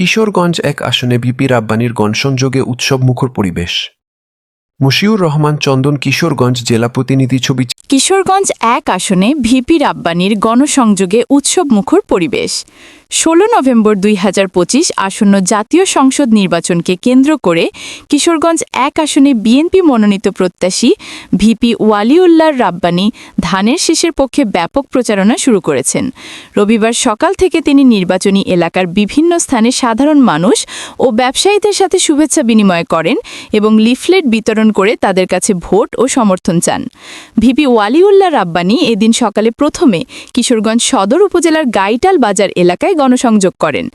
কিশোরগঞ্জ এক আসনে বিপি রাব্বানির গণসংযোগে উৎসব মুখর পরিবেশ। মশিউর রহমান চন্দন কিশোরগঞ্জ জেলা প্রতিনিধি ছবি কিশোরগঞ্জ এক আসনে ভিপি রাব্বানির গণসংযোগে উৎসব মুখর পরিবেশ। ষোলো নভেম্বর দুই হাজার পঁচিশ আসন্ন জাতীয় সংসদ নির্বাচনকে কেন্দ্র করে কিশোরগঞ্জ এক আসনে বিএনপি মনোনীত প্রত্যাশী ভিপি ওয়ালিউল্লাহ রাব্বানি ধানের শীষের পক্ষে ব্যাপক প্রচারণা শুরু করেছেন। রবিবার সকাল থেকে তিনি নির্বাচনী এলাকার বিভিন্ন স্থানে সাধারণ মানুষ ও ব্যবসায়ীদের সাথে শুভেচ্ছা বিনিময় করেন এবং লিফলেট বিতরণ করে তাদের কাছে ভোট ও সমর্থন চান। ভিপি ওয়ালিউল্লাহ রাব্বানি এদিন সকালে প্রথমে কিশোরগঞ্জ সদর উপজেলার গাইটাল বাজার এলাকায় গণসংযোগ করেন।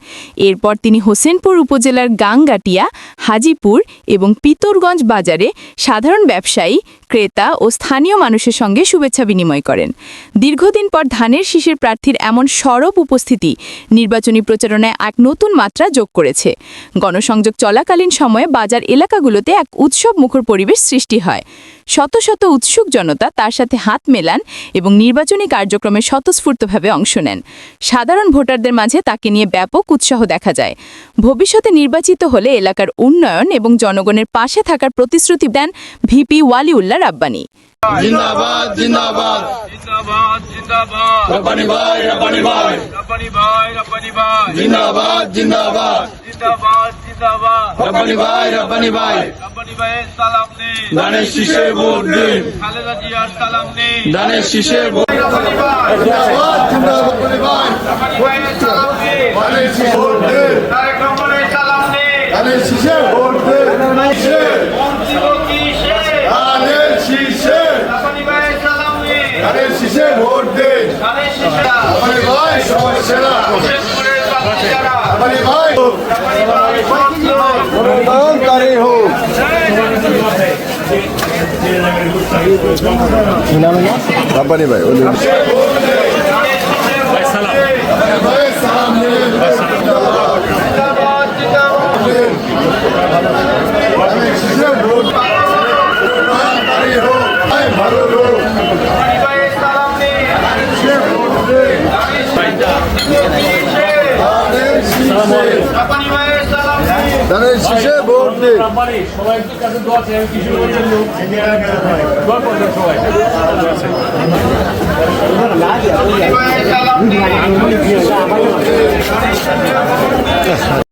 এরপর তিনি হোসেনপুর উপজেলার গাঙ্গাটিয়া, হাজিপুর এবং পিতরগঞ্জ বাজারে সাধারণ ব্যবসায়ী ক্রেতা ও স্থানীয় মানুষের সঙ্গে শুভেচ্ছা বিনিময় করেন। দীর্ঘদিন পর ধানের শীষের প্রার্থীর এমন সরব উপস্থিতি নির্বাচনী প্রচারণায় এক নতুন মাত্রা যোগ করেছে। গণসংযোগ চলাকালীন সময়ে বাজার এলাকাগুলোতে এক উৎসব মুখর পরিবেশ সৃষ্টি হয়। শত শত উৎসুক জনতা তার সাথে হাত মেলান এবং নির্বাচনী কার্যক্রমে স্বতঃস্ফূর্তভাবে অংশ নেন। সাধারণ ভোটারদের মাঝে তাকে নিয়ে ব্যাপক উৎসাহ দেখা যায়। ভবিষ্যতে নির্বাচিত হলে এলাকার উন্নয়ন এবং জনগণের পাশে থাকার প্রতিশ্রুতি দেন ভিপি ওয়ালিউল্লাহ রাব্বানি। জিন্দাবাদ জিন্দাবাদ। জিন্দাবাদ জিন্দাবাদ। রব্বানি ভাই রব্বানি ভাই। রব্বানি ভাই রব্বানি ভাই। জিন্দাবাদ জিন্দাবাদ। জিন্দাবাদ জিন্দাবাদ। রব্বানি ভাই রব্বানি ভাই। রব্বানি ভাইয়ের সালাম নেই। ধানের শীষে ভোট দিন। খালেদা জিয়ার সালাম নেই। ধানের শীষে ভোট রব্বানি জিন্দাবাদ জিন্দাবাদ ভাই রব্বানি ভাইয়ের সালাম নেই। ধানের শীষে ভোট দিন তারেক রহমানের সালাম নেই। ধানের শীষে ভোট দিন শীষে মন্ত্রী কি সে ধানের শীষে? রব্বানি ভাইয়ের সালাম নেই। ধানের শীষে ভোট দিন। ধানের শিশা রব্বানি ভাই সবার সেরা। শেরপুরের বাচ্চারা রব্বানি ভাই। রব্বানি ভাই ধানের শীষে ভোট দিন সবাই।